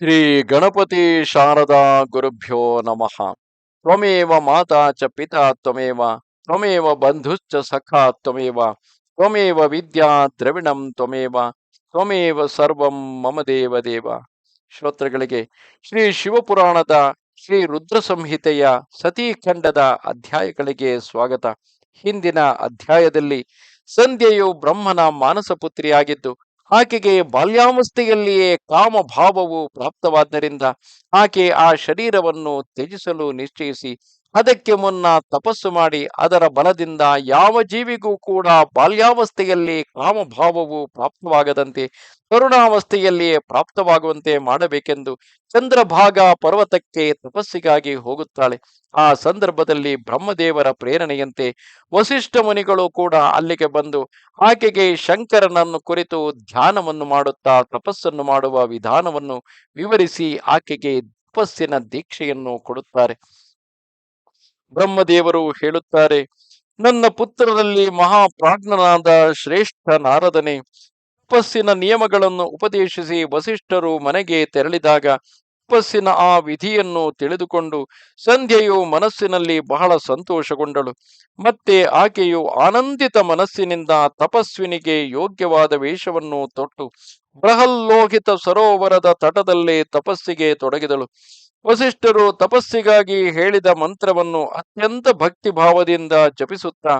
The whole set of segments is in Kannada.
ಶ್ರೀ ಗಣಪತಿ ಶಾರದಾ ಗುರುಭ್ಯೋ ನಮಃ. ತ್ವಮೇವ ಮಾತಾ ಚ ಪಿತಾ ತ್ವಮೇವ ತ್ವಮೇವ ಬಂಧುಶ್ಚ ಸಖಾ ತ್ವಮೇವ ತ್ವಮೇವ ವಿದ್ಯಾ ದ್ರವಿಣಂ ತ್ವಮೇವ ತ್ವಮೇವ ಸರ್ವಂ ಮಮ ದೇವ ದೇವ. ಶ್ರೋತೃಗಳಿಗೆ, ಶ್ರೀ ಶಿವಪುರಾಣದ ಶ್ರೀ ರುದ್ರ ಸಂಹಿತೆಯ ಸತೀಖಂಡದ ಅಧ್ಯಾಯಗಳಿಗೆ ಸ್ವಾಗತ. ಹಿಂದಿನ ಅಧ್ಯಾಯದಲ್ಲಿ, ಸಂಧ್ಯೆಯು ಬ್ರಹ್ಮನ ಮಾನಸ ಪುತ್ರಿಯಾಗಿದ್ದು ಆಕೆಗೆ ಬಾಲ್ಯಾವಸ್ಥೆಯಲ್ಲಿಯೇ ಕಾಮಭಾವವು ಪ್ರಾಪ್ತವಾದ್ದರಿಂದ ಆಕೆ ಆ ಶರೀರವನ್ನು ತ್ಯಜಿಸಲು ನಿಶ್ಚಯಿಸಿ ಅದಕ್ಕೆ ಮುನ್ನ ತಪಸ್ಸು ಮಾಡಿ ಅದರ ಬಲದಿಂದ ಯಾವ ಜೀವಿಗೂ ಕೂಡ ಬಾಲ್ಯಾವಸ್ಥೆಯಲ್ಲಿ ಕಾಮಭಾವವು ಪ್ರಾಪ್ತವಾಗದಂತೆ, ಕರುಣಾವಸ್ಥೆಯಲ್ಲಿಯೇ ಪ್ರಾಪ್ತವಾಗುವಂತೆ ಮಾಡಬೇಕೆಂದು ಚಂದ್ರಭಾಗ ಪರ್ವತಕ್ಕೆ ತಪಸ್ಸಿಗಾಗಿ ಹೋಗುತ್ತಾಳೆ. ಆ ಸಂದರ್ಭದಲ್ಲಿ ಬ್ರಹ್ಮದೇವರ ಪ್ರೇರಣೆಯಂತೆ ವಸಿಷ್ಠ ಮುನಿಗಳು ಕೂಡ ಅಲ್ಲಿಗೆ ಬಂದು ಆಕೆಗೆ ಶಂಕರನನ್ನು ಕುರಿತು ಧ್ಯಾನವನ್ನು ಮಾಡುತ್ತಾ ತಪಸ್ಸನ್ನು ಮಾಡುವ ವಿಧಾನವನ್ನು ವಿವರಿಸಿ ಆಕೆಗೆ ತಪಸ್ಸಿನ ದೀಕ್ಷೆಯನ್ನು ಕೊಡುತ್ತಾರೆ. ಬ್ರಹ್ಮದೇವರು ಹೇಳುತ್ತಾರೆ, ನನ್ನ ಪುತ್ರರಲ್ಲಿ ಮಹಾಪ್ರಾಜ್ಞನಾದ ಶ್ರೇಷ್ಠ ನಾರದನೆ ಉಪಸ್ಸಿನ ನಿಯಮಗಳನ್ನು ಉಪದೇಶಿಸಿ ವಸಿಷ್ಠರು ಮನೆಗೆ ತೆರಳಿದಾಗ ಉಪಸ್ಸಿನ ಆ ವಿಧಿಯನ್ನು ತಿಳಿದುಕೊಂಡು ಸಂಧ್ಯೆಯು ಮನಸ್ಸಿನಲ್ಲಿ ಬಹಳ ಸಂತೋಷಗೊಂಡಳು. ಮತ್ತೆ ಆಕೆಯು ಆನಂದಿತ ಮನಸ್ಸಿನಿಂದ ತಪಸ್ವಿನಿಗೆ ಯೋಗ್ಯವಾದ ವೇಷವನ್ನು ತೊಟ್ಟು ಬೃಹಲ್ಲೋಹಿತ ಸರೋವರದ ತಟದಲ್ಲೇ ತಪಸ್ಸಿಗೆ ತೊಡಗಿದಳು. ವಸಿಷ್ಠರು ತಪಸ್ಸಿಗಾಗಿ ಹೇಳಿದ ಮಂತ್ರವನ್ನು ಅತ್ಯಂತ ಭಕ್ತಿ ಭಾವದಿಂದ ಜಪಿಸುತ್ತಾ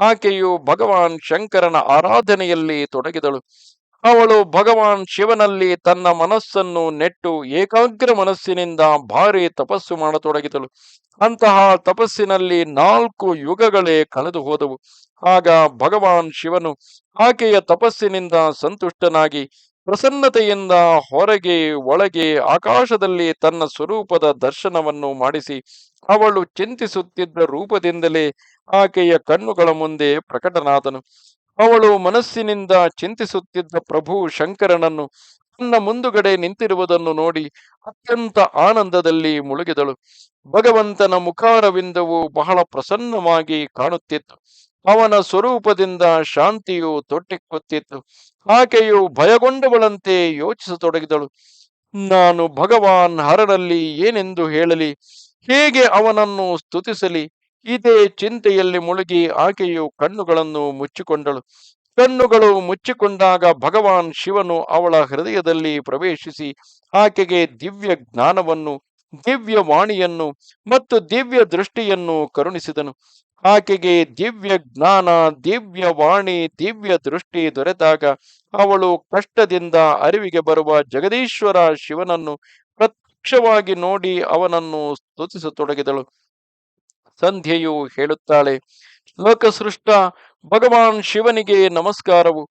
ಆಕೆಯು ಭಗವಾನ್ ಶಂಕರನ ಆರಾಧನೆಯಲ್ಲಿ ತೊಡಗಿದಳು. ಅವಳು ಭಗವಾನ್ ಶಿವನಲ್ಲಿ ತನ್ನ ಮನಸ್ಸನ್ನು ನೆಟ್ಟು ಏಕಾಗ್ರ ಮನಸ್ಸಿನಿಂದ ಭಾರಿ ತಪಸ್ಸು ಮಾಡತೊಡಗಿದಳು. ಅಂತಹ ತಪಸ್ಸಿನಲ್ಲಿ ನಾಲ್ಕು ಯುಗಗಳೇ ಕಳೆದು ಹೋದವು. ಆಗ ಭಗವಾನ್ ಶಿವನು ಆಕೆಯ ತಪಸ್ಸಿನಿಂದ ಸಂತುಷ್ಟನಾಗಿ ಪ್ರಸನ್ನತೆಯಿಂದ ಹೊರಗೆ, ಒಳಗೆ, ಆಕಾಶದಲ್ಲಿ ತನ್ನ ಸ್ವರೂಪದ ದರ್ಶನವನ್ನು ಮಾಡಿಸಿ, ಅವಳು ಚಿಂತಿಸುತ್ತಿದ್ದ ರೂಪದಿಂದಲೇ ಆಕೆಯ ಕಣ್ಣುಗಳ ಮುಂದೆ ಪ್ರಕಟನಾದನು. ಅವಳು ಮನಸ್ಸಿನಿಂದ ಚಿಂತಿಸುತ್ತಿದ್ದ ಪ್ರಭು ಶಂಕರನನ್ನು ತನ್ನ ಮುಂದುಗಡೆ ನಿಂತಿರುವುದನ್ನು ನೋಡಿ ಅತ್ಯಂತ ಆನಂದದಲ್ಲಿ ಮುಳುಗಿದಳು. ಭಗವಂತನ ಮುಖಾರವಿಂದವು ಬಹಳ ಪ್ರಸನ್ನವಾಗಿ ಕಾಣುತ್ತಿತ್ತು. ಅವನ ಸ್ವರೂಪದಿಂದ ಶಾಂತಿಯು ತೊಟ್ಟಿಕ್ಕುತ್ತಿತ್ತು ಆಕೆಯು ಭಯಗೊಂಡವಳಂತೆ ಯೋಚಿಸತೊಡಗಿದಳು. ನಾನು ಭಗವಾನ್ ಹರರಲ್ಲಿ ಏನೆಂದು ಹೇಳಲಿ? ಹೇಗೆ ಅವನನ್ನು ಸ್ತುತಿಸಲಿ? ಇದೇ ಚಿಂತೆಯಲ್ಲಿ ಮುಳುಗಿ ಆಕೆಯು ಕಣ್ಣುಗಳನ್ನು ಮುಚ್ಚಿಕೊಂಡಳು. ಕಣ್ಣುಗಳು ಮುಚ್ಚಿಕೊಂಡಾಗ ಭಗವಾನ್ ಶಿವನು ಅವಳ ಹೃದಯದಲ್ಲಿ ಪ್ರವೇಶಿಸಿ ಆಕೆಗೆ ದಿವ್ಯ ಜ್ಞಾನವನ್ನು ದಿವ್ಯ ವಾಣಿಯನ್ನು ಮತ್ತು ದಿವ್ಯ ದೃಷ್ಟಿಯನ್ನು ಕರುಣಿಸಿದನು. ಆಕೆಗೆ ದಿವ್ಯ ಜ್ಞಾನ, ದಿವ್ಯ ವಾಣಿ, ದಿವ್ಯ ದೃಷ್ಟಿ ದೊರೆತಾಗ ಅವಳು ಕಷ್ಟದಿಂದ ಅರಿವಿಗೆ ಬರುವ ಜಗದೀಶ್ವರ ಶಿವನನ್ನು ಪ್ರತ್ಯಕ್ಷವಾಗಿ ನೋಡಿ ಅವನನ್ನು ಸ್ತುತಿಸತೊಡಗಿದಳು. ಸಂಧ್ಯೆಯು ಹೇಳುತ್ತಾಳೆ, ಲೋಕಸೃಷ್ಟ, ಭಗವಾನ್ ಶಿವನಿಗೆ ನಮಸ್ಕಾರವು.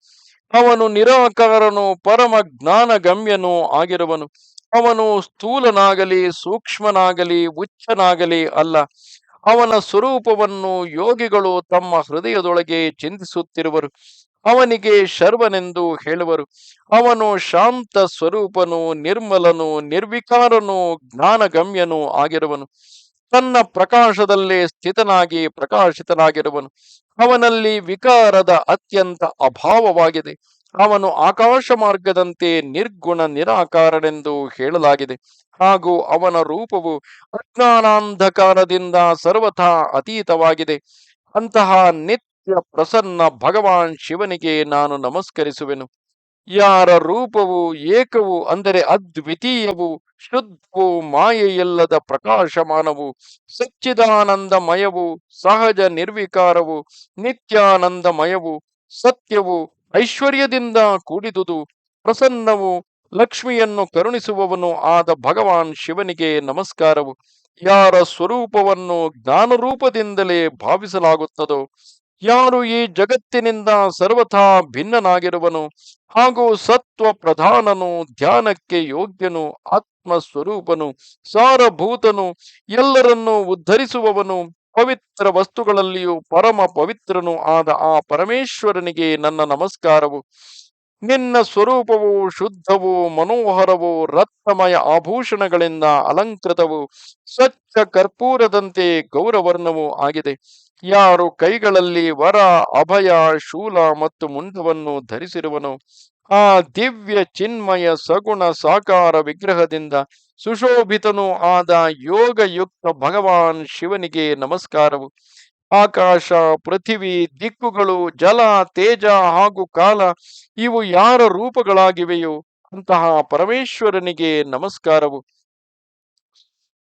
ಅವನು ನಿರಾಕಾರನು ಪರಮ ಜ್ಞಾನ ಗಮ್ಯನು ಆಗಿರುವನು. ಅವನು ಸ್ಥೂಲನಾಗಲಿ, ಸೂಕ್ಷ್ಮನಾಗಲಿ ಉಚ್ಚನಾಗಲಿ ಅಲ್ಲ. ಅವನ ಸ್ವರೂಪವನ್ನು ಯೋಗಿಗಳು ತಮ್ಮ ಹೃದಯದೊಳಗೆ ಚಿಂತಿಸುತ್ತಿರುವರು. ಅವನಿಗೆ ಶರ್ವನೆಂದು ಹೇಳುವರು. ಅವನು ಶಾಂತ ಸ್ವರೂಪನು, ನಿರ್ಮಲನು, ನಿರ್ವಿಕಾರನು, ಜ್ಞಾನಗಮ್ಯನು ಆಗಿರುವನು. ತನ್ನ ಪ್ರಕಾಶದಲ್ಲೇ ಸ್ಥಿತನಾಗಿ ಪ್ರಕಾಶಿತನಾಗಿರುವನು. ಅವನಲ್ಲಿ ವಿಕಾರದ ಅತ್ಯಂತ ಅಭಾವವಾಗಿದೆ. ಅವನು ಆಕಾಶ ಮಾರ್ಗದಂತೆ ನಿರ್ಗುಣ ನಿರಾಕಾರನೆಂದು ಹೇಳಲಾಗಿದೆ. ಹಾಗೂ ಅವನ ರೂಪವು ಅಜ್ಞಾನಾಂಧಕಾರದಿಂದ ಸರ್ವಥಾ ಅತೀತವಾಗಿದೆ. ಅಂತಹ ನಿತ್ಯ ಪ್ರಸನ್ನ ಭಗವಾನ್ ಶಿವನಿಗೆ ನಾನು ನಮಸ್ಕರಿಸುವೆನು. ಯಾರ ರೂಪವು ಏಕವು ಅಂದರೆ ಅದ್ವಿತೀಯವು, ಶುದ್ಧವು, ಮಾಯೆಯಲ್ಲದ ಪ್ರಕಾಶಮಾನವು, ಸಚ್ಚಿದಾನಂದಮಯವು, ಸಹಜ ನಿರ್ವಿಕಾರವು, ನಿತ್ಯಾನಂದಮಯವು, ಸತ್ಯವು ಐಶ್ವರ್ಯದಿಂದ ಕೂಡಿದುದು ಪ್ರಸನ್ನವು, ಲಕ್ಷ್ಮಿಯನ್ನು ಕರುಣಿಸುವವನು ಆದ ಭಗವಾನ್ ಶಿವನಿಗೆ ನಮಸ್ಕಾರವು. ಯಾರ ಸ್ವರೂಪವನ್ನು ಜ್ಞಾನರೂಪದಿಂದಲೇ ಭಾವಿಸಲಾಗುತ್ತದೋ, ಯಾರು ಈ ಜಗತ್ತಿನಿಂದ ಸರ್ವಥಾ ಭಿನ್ನನಾಗಿರುವನು, ಹಾಗೂ ಸತ್ವ ಪ್ರಧಾನನು ಧ್ಯಾನಕ್ಕೆ ಯೋಗ್ಯನು ಆತ್ಮ ಸ್ವರೂಪನು ಸಾರಭೂತನು, ಎಲ್ಲರನ್ನೂ ಉದ್ಧರಿಸುವವನು ಪವಿತ್ರ ವಸ್ತುಗಳಲ್ಲಿಯೂ ಪರಮ ಪವಿತ್ರನು ಆದ ಆ ಪರಮೇಶ್ವರನಿಗೆ ನನ್ನ ನಮಸ್ಕಾರವು. ನಿನ್ನ ಸ್ವರೂಪವು ಶುದ್ಧವು ಮನೋಹರವು ರತ್ನಮಯ ಆಭೂಷಣಗಳಿಂದ ಅಲಂಕೃತವು ಸ್ವಚ್ಛ ಕರ್ಪೂರದಂತೆ ಗೌರವರ್ಣವೂ ಆಗಿದೆ. ಯಾರು ಕೈಗಳಲ್ಲಿ ವರ, ಅಭಯ, ಶೂಲ ಮತ್ತು ಮುಂಡವನ್ನು ಧರಿಸಿರುವನು, ಆ ದಿವ್ಯ ಚಿನ್ಮಯ ಸಗುಣ ಸಾಕಾರ ವಿಗ್ರಹದಿಂದ ಸುಶೋಭಿತನೂ ಆದ ಯೋಗಯುಕ್ತ ಭಗವಾನ್ ಶಿವನಿಗೆ ನಮಸ್ಕಾರವು. ಆಕಾಶ, ಪೃಥಿವಿ, ದಿಕ್ಕುಗಳು, ಜಲ, ತೇಜ ಹಾಗೂ ಕಾಲ, ಇವು ಯಾರ ರೂಪಗಳಾಗಿವೆಯೋ ಅಂತಹ ಪರಮೇಶ್ವರನಿಗೆ ನಮಸ್ಕಾರವು.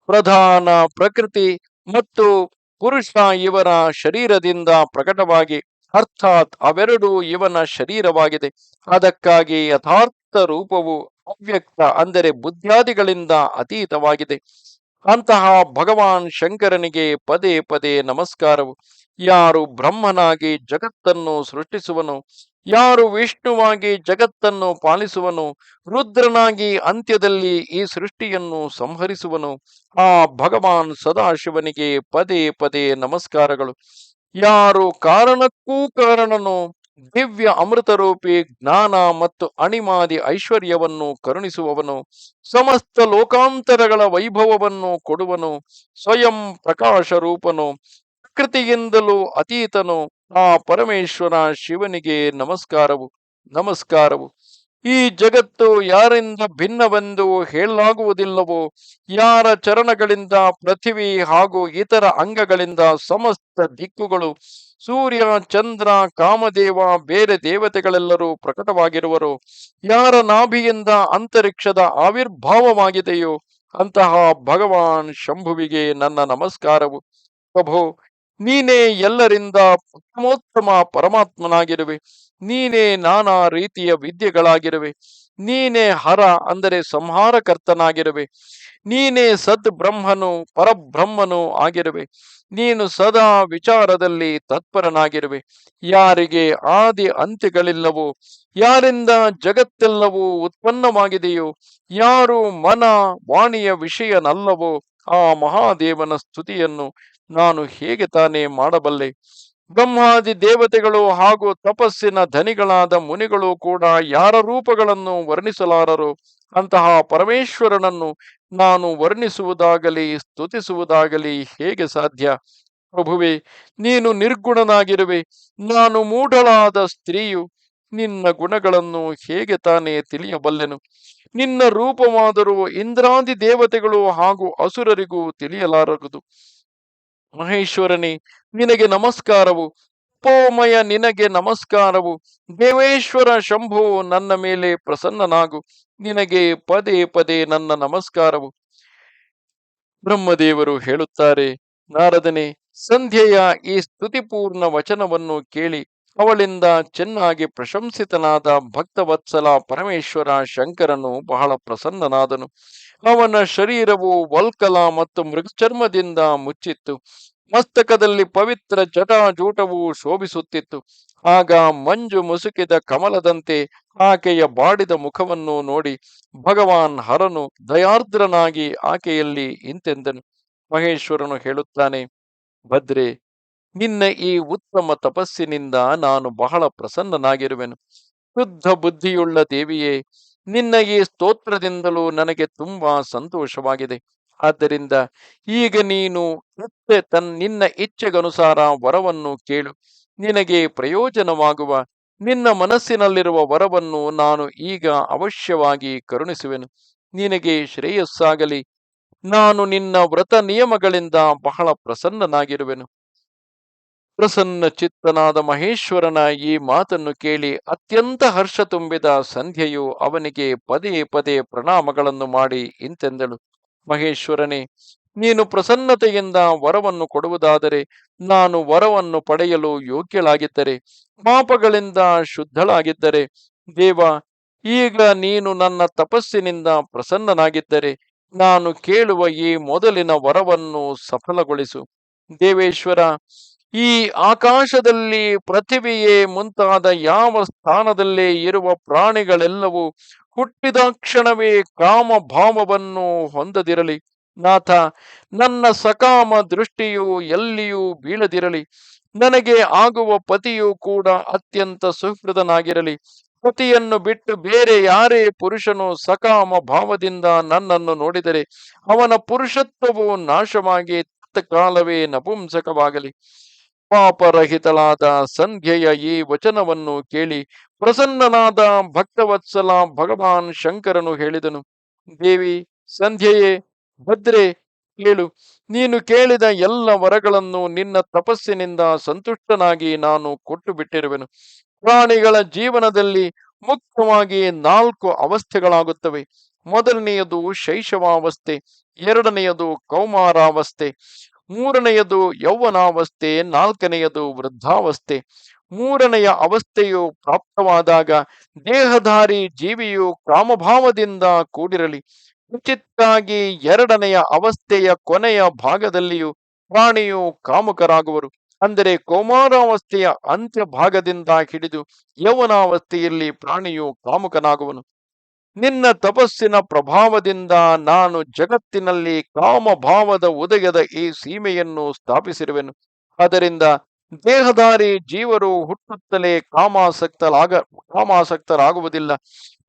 ಪ್ರಧಾನ ಪ್ರಕೃತಿ ಮತ್ತು ಪುರುಷ ಇವರ ಶರೀರದಿಂದ ಪ್ರಕಟವಾಗಿ, ಅರ್ಥಾತ್ ಅವೆರಡು ಇವನ ಶರೀರವಾಗಿದೆ. ಅದಕ್ಕಾಗಿ ಯಥಾರ್ಥ ರೂಪವು ಅವ್ಯಕ್ತ ಅಂದರೆ ಬುದ್ಧಾದಿಗಳಿಂದ ಅತೀತವಾಗಿದೆ. ಅಂತಹ ಭಗವಾನ್ ಶಂಕರನಿಗೆ ಪದೇ ಪದೇ ನಮಸ್ಕಾರವು. ಯಾರು ಬ್ರಹ್ಮನಾಗಿ ಜಗತ್ತನ್ನು ಸೃಷ್ಟಿಸುವನು, ಯಾರು ವಿಷ್ಣುವಾಗಿ ಜಗತ್ತನ್ನು ಪಾಲಿಸುವನು, ರುದ್ರನಾಗಿ ಅಂತ್ಯದಲ್ಲಿ ಈ ಸೃಷ್ಟಿಯನ್ನು ಸಂಹರಿಸುವನು, ಆ ಭಗವಾನ್ ಸದಾಶಿವನಿಗೆ ಪದೇ ಪದೇ ನಮಸ್ಕಾರಗಳು. ಯಾರು ಕಾರಣಕ್ಕೂ ಕಾರಣನು ದಿವ್ಯ ಅಮೃತರೂಪಿ ಜ್ಞಾನ ಮತ್ತು ಅಣಿಮಾದಿ ಐಶ್ವರ್ಯವನ್ನು ಕರುಣಿಸುವವನು. ಸಮಸ್ತ ಲೋಕಾಂತರಗಳ ವೈಭವವನ್ನು ಕೊಡುವನು. ಸ್ವಯಂ ಪ್ರಕಾಶ ರೂಪನು ಪ್ರಕೃತಿಯಿಂದಲೂ ಅತೀತನು. ಆ ಪರಮೇಶ್ವರ ಶಿವನಿಗೆ ನಮಸ್ಕಾರವು. ನಮಸ್ಕಾರವು. ಈ ಜಗತ್ತು ಯಾರಿಂದ ಭಿನ್ನವೆಂದು ಹೇಳಲಾಗುವುದಿಲ್ಲವೋ, ಯಾರ ಚರಣಗಳಿಂದ ಪೃಥಿವಿ ಹಾಗೂ ಇತರ ಅಂಗಗಳಿಂದ ಸಮಸ್ತ ದಿಕ್ಕುಗಳು ಸೂರ್ಯ ಚಂದ್ರ, ಕಾಮದೇವ, ಬೇರೆ ದೇವತೆಗಳೆಲ್ಲರೂ ಪ್ರಕಟವಾಗಿರುವರು. ಯಾರ ನಾಭಿಯಿಂದ ಅಂತರಿಕ್ಷದ ಆವಿರ್ಭಾವವಾಗಿದೆಯೋ ಅಂತಹ ಭಗವಾನ್ ಶಂಭುವಿಗೆ ನನ್ನ ನಮಸ್ಕಾರವು. ಪ್ರಭು, ನೀನೇ ಎಲ್ಲರಿಂದ ಉತ್ತಮೋತ್ತಮ ಪರಮಾತ್ಮನಾಗಿರುವೆ. ನೀನೇ ನಾನಾ ರೀತಿಯ ವಿದ್ಯೆಗಳಾಗಿರುವೆ. ನೀನೇ ಹರ ಅಂದರೆ ಸಂಹಾರಕರ್ತನಾಗಿರುವೆ. ನೀನೇ ಸದ್ ಬ್ರಹ್ಮನು, ಪರಬ್ರಹ್ಮನು ಆಗಿರುವೆ. ನೀನು ಸದಾ ವಿಚಾರದಲ್ಲಿ ತತ್ಪರನಾಗಿರುವೆ. ಯಾರಿಗೆ ಆದಿ ಅಂತ್ಯಗಳಿಲ್ಲವೋ, ಯಾರಿಂದ ಜಗತ್ತೆಲ್ಲವೂ ಉತ್ಪನ್ನವಾಗಿದೆಯೋ, ಯಾರು ಮನ ವಾಣಿಯ ವಿಷಯನಲ್ಲವೋ, ಆ ಮಹಾದೇವನ ಸ್ತುತಿಯನ್ನು ನಾನು ಹೇಗೆ ತಾನೇ ಮಾಡಬಲ್ಲೆ? ಬ್ರಹ್ಮಾದಿ ದೇವತೆಗಳು ಹಾಗೂ ತಪಸ್ಸಿನ ಧನಿಗಳಾದ ಮುನಿಗಳು ಕೂಡ ಯಾರ ರೂಪಗಳನ್ನು ವರ್ಣಿಸಲಾರರು? ಅಂತಹ ಪರಮೇಶ್ವರನನ್ನು ನಾನು ವರ್ಣಿಸುವುದಾಗಲಿ, ಸ್ತುತಿಸುವುದಾಗಲಿ ಹೇಗೆ ಸಾಧ್ಯ? ಪ್ರಭುವೆ, ನೀನು ನಿರ್ಗುಣನಾಗಿರುವೆ. ನಾನು ಮೂಢಳಾದ ಸ್ತ್ರೀಯು ನಿನ್ನ ಗುಣಗಳನ್ನು ಹೇಗೆ ತಾನೇ ತಿಳಿಯಬಲ್ಲೆನು? ನಿನ್ನ ರೂಪವಾದರೂ ಇಂದ್ರಾದಿ ದೇವತೆಗಳು ಹಾಗೂ ಅಸುರರಿಗೂ ತಿಳಿಯಲಾರದು. ಮಹೇಶ್ವರನೇ, ನಿನಗೆ ನಮಸ್ಕಾರವು. ಪೋಮಯ ನಿನಗೆ ನಮಸ್ಕಾರವು. ದೇವೇಶ್ವರ ಶಂಭು, ನನ್ನ ಮೇಲೆ ಪ್ರಸನ್ನನಾಗು. ನಿನಗೆ ಪದೇ ಪದೇ ನನ್ನ ನಮಸ್ಕಾರವು. ಬ್ರಹ್ಮದೇವರು ಹೇಳುತ್ತಾರೆ, ನಾರದನೆ, ಸಂಧ್ಯೆಯ ಈ ಸ್ತುತಿಪೂರ್ಣ ವಚನವನ್ನು ಕೇಳಿ. ಅವಳಿಂದ ಚೆನ್ನಾಗಿ ಪ್ರಶಂಸಿತನಾದ ಭಕ್ತವತ್ಸಲ ಪರಮೇಶ್ವರ ಶಂಕರನು ಬಹಳ ಪ್ರಸನ್ನನಾದನು. ಅವನ ಶರೀರವು ವಲ್ಕಲ ಮತ್ತು ಮೃಗಚರ್ಮದಿಂದ ಮುಚ್ಚಿತ್ತು. ಮಸ್ತಕದಲ್ಲಿ ಪವಿತ್ರ ಜಟಾಜೂಟವು ಶೋಭಿಸುತ್ತಿತ್ತು. ಆಗ ಮಂಜು ಮುಸುಕಿದ ಕಮಲದಂತೆ ಆಕೆಯ ಬಾಡಿದ ಮುಖವನ್ನು ನೋಡಿ ಭಗವಾನ್ ಹರನು ದಯಾರ್ದ್ರನಾಗಿ ಆಕೆಯಲ್ಲಿ ಇಂತೆಂದನು. ಮಹೇಶ್ವರನು ಹೇಳುತ್ತಾನೆ, ಭದ್ರೆ ನಿನ್ನ ಈ ಉತ್ತಮ ತಪಸ್ಸಿನಿಂದ ನಾನು ಬಹಳ ಪ್ರಸನ್ನನಾಗಿರುವೆನು. ಶುದ್ಧ ಬುದ್ಧಿಯುಳ್ಳ ದೇವಿಯೇ, ನಿನ್ನ ಈ ಸ್ತೋತ್ರದಿಂದಲೂ ನನಗೆ ತುಂಬಾ ಸಂತೋಷವಾಗಿದೆ. ಆದ್ದರಿಂದ ಈಗ ನೀನು ಮತ್ತೆ ತನ್, ನಿನ್ನ ಇಚ್ಛೆಗನುಸಾರ ವರವನ್ನು ಕೇಳು. ನಿನಗೆ ಪ್ರಯೋಜನವಾಗುವ, ನಿನ್ನ ಮನಸ್ಸಿನಲ್ಲಿರುವ ವರವನ್ನು ನಾನು ಈಗ ಅವಶ್ಯವಾಗಿ ಕರುಣಿಸುವೆನು. ನಿನಗೆ ಶ್ರೇಯಸ್ಸಾಗಲಿ. ನಾನು ನಿನ್ನ ವ್ರತ ನಿಯಮಗಳಿಂದ ಬಹಳ ಪ್ರಸನ್ನನಾಗಿರುವೆನು. ಪ್ರಸನ್ನ ಚಿತ್ತನಾದ ಮಹೇಶ್ವರನ ಈ ಮಾತನ್ನು ಕೇಳಿ ಅತ್ಯಂತ ಹರ್ಷ ತುಂಬಿದ ಸಂಧ್ಯೆಯು ಅವನಿಗೆ ಪದೇ ಪದೇ ಪ್ರಣಾಮಗಳನ್ನು ಮಾಡಿ ಇಂತೆಂದಳು. ಮಹೇಶ್ವರನೇ, ನೀನು ಪ್ರಸನ್ನತೆಯಿಂದ ವರವನ್ನು ಕೊಡುವುದಾದರೆ ನಾನು ವರವನ್ನು ಪಡೆಯಲು ಯೋಗ್ಯಳಾಗಿದ್ದರೆ, ಪಾಪಗಳಿಂದ ಶುದ್ಧಳಾಗಿದ್ದರೆ, ದೇವ, ಈಗ ನೀನು ನನ್ನ ತಪಸ್ಸಿನಿಂದ ಪ್ರಸನ್ನನಾಗಿದ್ದರೆ, ನಾನು ಕೇಳುವ ಈ ಮೊದಲಿನ ವರವನ್ನು ಸಫಲಗೊಳಿಸು. ದೇವೇಶ್ವರ ಈ ಆಕಾಶದಲ್ಲಿ ಪೃಥಿವಿಯೇ ಮುಂತಾದ ಯಾವ ಸ್ಥಾನದಲ್ಲೇ ಇರುವ ಪ್ರಾಣಿಗಳೆಲ್ಲವೂ ಹುಟ್ಟಿದ ಕ್ಷಣವೇ ಕಾಮ ಭಾವವನ್ನು ಹೊಂದದಿರಲಿ. ನಾಥ, ನನ್ನ ಸಕಾಮ ದೃಷ್ಟಿಯು ಎಲ್ಲಿಯೂ ಬೀಳದಿರಲಿ. ನನಗೆ ಆಗುವ ಪತಿಯು ಕೂಡ ಅತ್ಯಂತ ಸುಹೃದನಾಗಿರಲಿ. ಪತಿಯನ್ನು ಬಿಟ್ಟು ಬೇರೆ ಯಾರೇ ಪುರುಷನು ಸಕಾಮ ಭಾವದಿಂದ ನನ್ನನ್ನು ನೋಡಿದರೆ ಅವನ ಪುರುಷತ್ವವು ನಾಶವಾಗಿ ಕಾಲವೇ ನಪುಂಸಕವಾಗಲಿ. ಪಾಪರಹಿತಳಾದ ಸಂಧ್ಯೆಯ ಈ ವಚನವನ್ನು ಕೇಳಿ ಪ್ರಸನ್ನನಾದ ಭಕ್ತವತ್ಸಲ ಭಗವಾನ್ ಶಂಕರನು ಹೇಳಿದನು, ದೇವಿ, ಸಂಧ್ಯೆಯೇ, ಭದ್ರೆ, ಕೇಳು. ನೀನು ಕೇಳಿದ ಎಲ್ಲ ವರಗಳನ್ನು ನಿನ್ನ ತಪಸ್ಸಿನಿಂದ ಸಂತುಷ್ಟನಾಗಿ ನಾನು ಕೊಟ್ಟು ಬಿಟ್ಟಿರುವೆನು ಪ್ರಾಣಿಗಳ ಜೀವನದಲ್ಲಿ ಮುಖ್ಯವಾಗಿ ನಾಲ್ಕು ಅವಸ್ಥೆಗಳಾಗುತ್ತವೆ. ಮೊದಲನೆಯದು ಶೈಶವಾವಸ್ಥೆ, ಎರಡನೆಯದು ಕೌಮಾರಾವಸ್ಥೆ. ಮೂರನೆಯದು ಯೌವನಾವಸ್ಥೆ, ನಾಲ್ಕನೆಯದು ವೃದ್ಧಾವಸ್ಥೆ. ಮೂರನೆಯ ಅವಸ್ಥೆಯು ಪ್ರಾಪ್ತವಾದಾಗ ದೇಹಧಾರಿ ಜೀವಿಯು ಕಾಮಭಾವದಿಂದ ಕೂಡಿರಲಿ. ಉಚಿತ್ತಾಗಿ ಎರಡನೆಯ ಅವಸ್ಥೆಯ ಕೊನೆಯ ಭಾಗದಲ್ಲಿಯೂ ಪ್ರಾಣಿಯು ಕಾಮುಕರಾಗುವರು. ಅಂದರೆ ಕೌಮಾರಾವಸ್ಥೆಯ ಅಂತ್ಯ ಭಾಗದಿಂದ ಹಿಡಿದು ಯೌವನಾವಸ್ಥೆಯಲ್ಲಿ ಪ್ರಾಣಿಯು ಕಾಮುಕನಾಗುವನು. ನಿನ್ನ ತಪಸ್ಸಿನ ಪ್ರಭಾವದಿಂದ ನಾನು ಜಗತ್ತಿನಲ್ಲಿ ಕಾಮಭಾವದ ಉದಯದ ಈ ಸೀಮೆಯನ್ನು ಸ್ಥಾಪಿಸಿರುವೆನು. ಅದರಿಂದ ದೇಹಧಾರಿ ಜೀವರು ಹುಟ್ಟುತ್ತಲೇ ಕಾಮಾಸಕ್ತರಾಗ ಕಾಮಾಸಕ್ತರಾಗುವುದಿಲ್ಲ.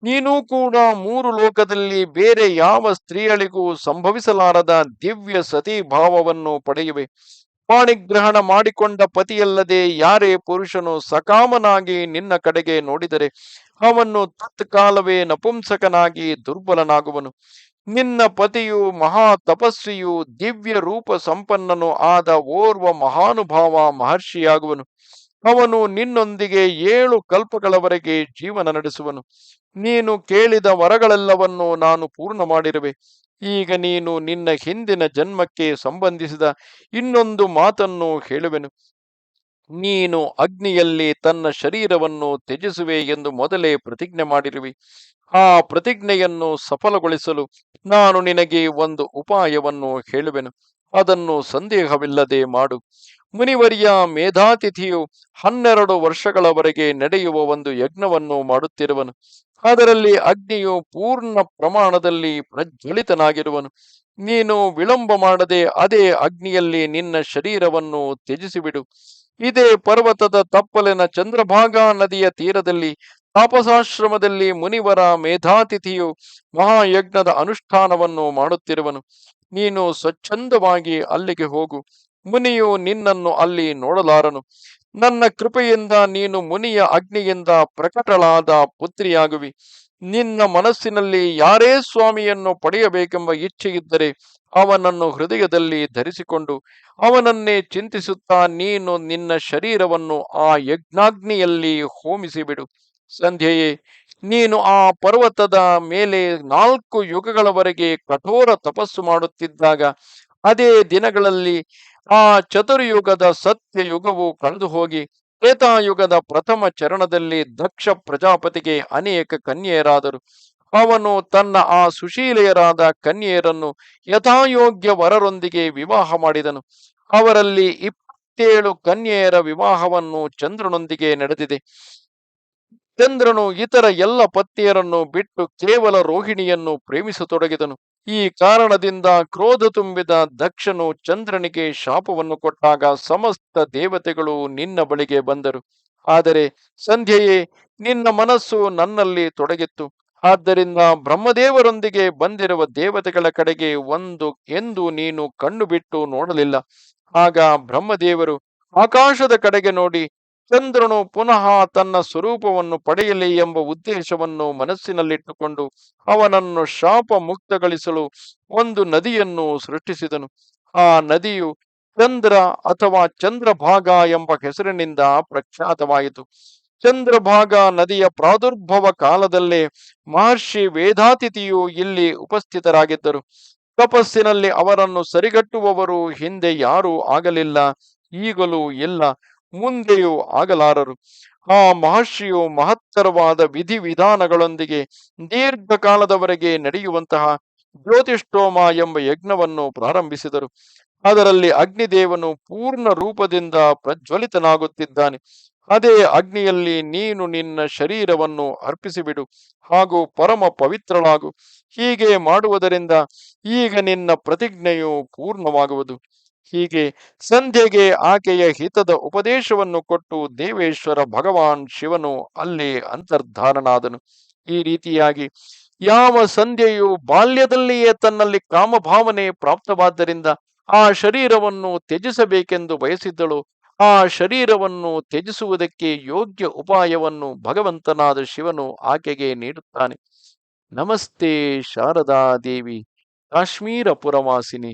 ನೀನು ಕೂಡ ಮೂರು ಲೋಕದಲ್ಲಿ ಬೇರೆ ಯಾವ ಸ್ತ್ರೀಯಳಿಗೂ ಸಂಭವಿಸಲಾರದ ದಿವ್ಯ ಸತಿ ಭಾವವನ್ನು ಪಡೆಯುವೆ. ಪಾಣಿಗ್ರಹಣ ಮಾಡಿಕೊಂಡ ಪತಿಯಲ್ಲದೆ ಯಾರೇ ಪುರುಷನು ಸಕಾಮನಾಗಿ ನಿನ್ನ ಕಡೆಗೆ ನೋಡಿದರೆ ಅವನು ತತ್ಕಾಲವೇ ನಪುಂಸಕನಾಗಿ ದುರ್ಬಲನಾಗುವನು. ನಿನ್ನ ಪತಿಯು ಮಹಾ ತಪಸ್ವಿಯು, ದಿವ್ಯ ರೂಪ ಸಂಪನ್ನನು ಆದ ಓರ್ವ ಮಹಾನುಭಾವ ಮಹರ್ಷಿಯಾಗುವನು. ಅವನು ನಿನ್ನೊಂದಿಗೆ ಏಳು ಕಲ್ಪಗಳವರೆಗೆ ಜೀವನ ನಡೆಸುವನು. ನೀನು ಕೇಳಿದ ವರಗಳೆಲ್ಲವನ್ನೂ ನಾನು ಪೂರ್ಣ ಮಾಡಿರುವೆ. ಈಗ ನೀನು ನಿನ್ನ ಹಿಂದಿನ ಜನ್ಮಕ್ಕೆ ಸಂಬಂಧಿಸಿದ ಇನ್ನೊಂದು ಮಾತನ್ನು ಹೇಳುವೆನು. ನೀನು ಅಗ್ನಿಯಲ್ಲಿ ತನ್ನ ಶರೀರವನ್ನು ತ್ಯಜಿಸುವೆ ಎಂದು ಮೊದಲೇ ಪ್ರತಿಜ್ಞೆ ಮಾಡಿರುವಿ. ಆ ಪ್ರತಿಜ್ಞೆಯನ್ನು ಸಫಲಗೊಳಿಸಲು ನಾನು ನಿನಗೆ ಒಂದು ಉಪಾಯವನ್ನು ಹೇಳುವೆನು. ಅದನ್ನು ಸಂದೇಹವಿಲ್ಲದೆ ಮಾಡು. ಮುನಿವರಿಯ ಮೇಧಾತಿಥಿಯು ಹನ್ನೆರಡು ವರ್ಷಗಳವರೆಗೆ ನಡೆಯುವ ಒಂದು ಯಜ್ಞವನ್ನು ಮಾಡುತ್ತಿರುವನು. ಅದರಲ್ಲಿ ಅಗ್ನಿಯು ಪೂರ್ಣ ಪ್ರಮಾಣದಲ್ಲಿ ಪ್ರಜ್ವಲಿತನಾಗಿರುವನು. ನೀನು ವಿಳಂಬ ಮಾಡದೆ ಅದೇ ಅಗ್ನಿಯಲ್ಲಿ ನಿನ್ನ ಶರೀರವನ್ನು ತ್ಯಜಿಸಿಬಿಡು. ಇದೇ ಪರ್ವತದ ತಪ್ಪಲಿನ ಚಂದ್ರಭಾಗಾ ನದಿಯ ತೀರದಲ್ಲಿ ತಾಪಸಾಶ್ರಮದಲ್ಲಿ ಮುನಿವರ ಮೇಧಾತಿಥಿಯು ಮಹಾಯಜ್ಞದ ಅನುಷ್ಠಾನವನ್ನು ಮಾಡುತ್ತಿರುವನು. ನೀನು ಸ್ವಚ್ಛಂದವಾಗಿ ಅಲ್ಲಿಗೆ ಹೋಗು. ಮುನಿಯು ನಿನ್ನನ್ನು ಅಲ್ಲಿ ನೋಡಲಾರನು. ನನ್ನ ಕೃಪೆಯಿಂದ ನೀನು ಮುನಿಯ ಅಗ್ನಿಯಿಂದ ಪ್ರಕಟಳಾದ ಪುತ್ರಿಯಾಗುವಿ. ನಿನ್ನ ಮನಸ್ಸಿನಲ್ಲಿ ಯಾರೇ ಸ್ವಾಮಿಯನ್ನು ಪಡೆಯಬೇಕೆಂಬ ಇಚ್ಛೆಯಿದ್ದರೆ ಅವನನ್ನು ಹೃದಯದಲ್ಲಿ ಧರಿಸಿಕೊಂಡು ಅವನನ್ನೇ ಚಿಂತಿಸುತ್ತಾ ನೀನು ನಿನ್ನ ಶರೀರವನ್ನು ಆ ಯಜ್ಞಾಗ್ನಿಯಲ್ಲಿ ಹೋಮಿಸಿಬಿಡು. ಸಂಧ್ಯೆಯೇ, ನೀನು ಆ ಪರ್ವತದ ಮೇಲೆ ನಾಲ್ಕು ಯುಗಗಳವರೆಗೆ ಕಠೋರ ತಪಸ್ಸು ಮಾಡುತ್ತಿದ್ದಾಗ ಅದೇ ದಿನಗಳಲ್ಲಿ ಆ ಚತುರ್ಯುಗದ ಸತ್ಯ ಯುಗವು ಕಳೆದು ಹೋಗಿ ತ್ರೇತಾಯುಗದ ಪ್ರಥಮ ಚರಣದಲ್ಲಿ ದಕ್ಷ ಪ್ರಜಾಪತಿಗೆ ಅನೇಕ ಕನ್ಯೆಯರಾದರು. ಅವನು ತನ್ನ ಆ ಸುಶೀಲೆಯರಾದ ಕನ್ಯೆಯರನ್ನು ಯಥಾಯೋಗ್ಯ ವರರೊಂದಿಗೆ ವಿವಾಹ ಮಾಡಿದನು. ಅವರಲ್ಲಿ ಇಪ್ಪತ್ತೇಳು ಕನ್ಯೆಯರ ವಿವಾಹವನ್ನು ಚಂದ್ರನೊಂದಿಗೆ ನಡೆದಿದೆ. ಚಂದ್ರನು ಇತರ ಎಲ್ಲ ಪತ್ನಿಯರನ್ನು ಬಿಟ್ಟು ಕೇವಲ ರೋಹಿಣಿಯನ್ನು ಪ್ರೇಮಿಸತೊಡಗಿದನು. ಈ ಕಾರಣದಿಂದ ಕ್ರೋಧ ತುಂಬಿದ ದಕ್ಷನು ಚಂದ್ರನಿಗೆ ಶಾಪವನ್ನು ಕೊಟ್ಟಾಗ ಸಮಸ್ತ ದೇವತೆಗಳು ನಿನ್ನ ಬಳಿಗೆ ಬಂದರು. ಆದರೆ ಸಂಧ್ಯೆಯೇ, ನಿನ್ನ ಮನಸ್ಸು ನನ್ನಲ್ಲಿ ತೊಡಗಿತ್ತು. ಆದ್ದರಿಂದ ಬ್ರಹ್ಮದೇವರೊಂದಿಗೆ ಬಂದಿರುವ ದೇವತೆಗಳ ಕಡೆಗೆ ಒಂದು ಎಂದು ನೀನು ಕಣ್ಣು ಬಿಟ್ಟು ನೋಡಲಿಲ್ಲ. ಆಗ ಬ್ರಹ್ಮದೇವರು ಆಕಾಶದ ಕಡೆಗೆ ನೋಡಿ ಚಂದ್ರನು ಪುನಃ ತನ್ನ ಸ್ವರೂಪವನ್ನು ಪಡೆಯಲಿ ಎಂಬ ಉದ್ದೇಶವನ್ನು ಮನಸ್ಸಿನಲ್ಲಿಟ್ಟುಕೊಂಡು ಅವನನ್ನು ಶಾಪ ಮುಕ್ತಗೊಳಿಸಲು ಒಂದು ನದಿಯನ್ನು ಸೃಷ್ಟಿಸಿದನು. ಆ ನದಿಯು ಚಂದ್ರ ಅಥವಾ ಚಂದ್ರಭಾಗ ಎಂಬ ಹೆಸರಿನಿಂದ ಪ್ರಖ್ಯಾತವಾಯಿತು. ಚಂದ್ರಭಾಗ ನದಿಯ ಪ್ರಾದುರ್ಭವ ಕಾಲದಲ್ಲೇ ಮಹರ್ಷಿ ವೇದಾತಿಥಿಯು ಇಲ್ಲಿ ಉಪಸ್ಥಿತರಾಗಿದ್ದರು. ತಪಸ್ಸಿನಲ್ಲಿ ಅವರನ್ನು ಸರಿಗಟ್ಟುವವರು ಹಿಂದೆ ಯಾರೂ ಆಗಲಿಲ್ಲ, ಈಗಲೂ ಇಲ್ಲ. ಮುಂದೆಯೂ ಆಗಲಾರರು. ಆ ಮಹರ್ಷಿಯು ಮಹತ್ತರವಾದ ವಿಧಿವಿಧಾನಗಳೊಂದಿಗೆ ದೀರ್ಘಕಾಲದವರೆಗೆ ನಡೆಯುವಂತಹ ಜ್ಯೋತಿಷ್ಠೋಮ ಎಂಬ ಯಜ್ಞವನ್ನು ಪ್ರಾರಂಭಿಸಿದರು. ಅದರಲ್ಲಿ ಅಗ್ನಿದೇವನು ಪೂರ್ಣ ರೂಪದಿಂದ ಪ್ರಜ್ವಲಿತನಾಗುತ್ತಿದ್ದಾನೆ. ಅದೇ ಅಗ್ನಿಯಲ್ಲಿ ನೀನು ನಿನ್ನ ಶರೀರವನ್ನು ಅರ್ಪಿಸಿಬಿಡು ಹಾಗೂ ಪರಮ ಪವಿತ್ರಳಾಗು. ಹೀಗೆ ಮಾಡುವುದರಿಂದ ಈಗ ನಿನ್ನ ಪ್ರತಿಜ್ಞೆಯು ಪೂರ್ಣವಾಗುವುದು. ಹೀಗೆ ಸಂಧ್ಯೆಗೆ ಆಕೆಯ ಹಿತದ ಉಪದೇಶವನ್ನು ಕೊಟ್ಟು ದೇವೇಶ್ವರ ಭಗವಾನ್ ಶಿವನು ಅಲ್ಲಿ ಅಂತರ್ಧಾರನಾದನು ಈ ರೀತಿಯಾಗಿ ಯಾವ ಸಂಧ್ಯೆಯು ಬಾಲ್ಯದಲ್ಲಿಯೇ ತನ್ನಲ್ಲಿ ಕಾಮಭಾವನೆ ಪ್ರಾಪ್ತವಾದ್ದರಿಂದ ಆ ಶರೀರವನ್ನು ತ್ಯಜಿಸಬೇಕೆಂದು ಬಯಸಿದ್ದಳು. ಆ ಶರೀರವನ್ನು ತ್ಯಜಿಸುವುದಕ್ಕೆ ಯೋಗ್ಯ ಉಪಾಯವನ್ನು ಭಗವಂತನಾದ ಶಿವನು ಆಕೆಗೆ ನೀಡುತ್ತಾನೆ. ನಮಸ್ತೆ ಶಾರದಾ ದೇವಿ ಕಾಶ್ಮೀರ ಪುರವಾಸಿನಿ.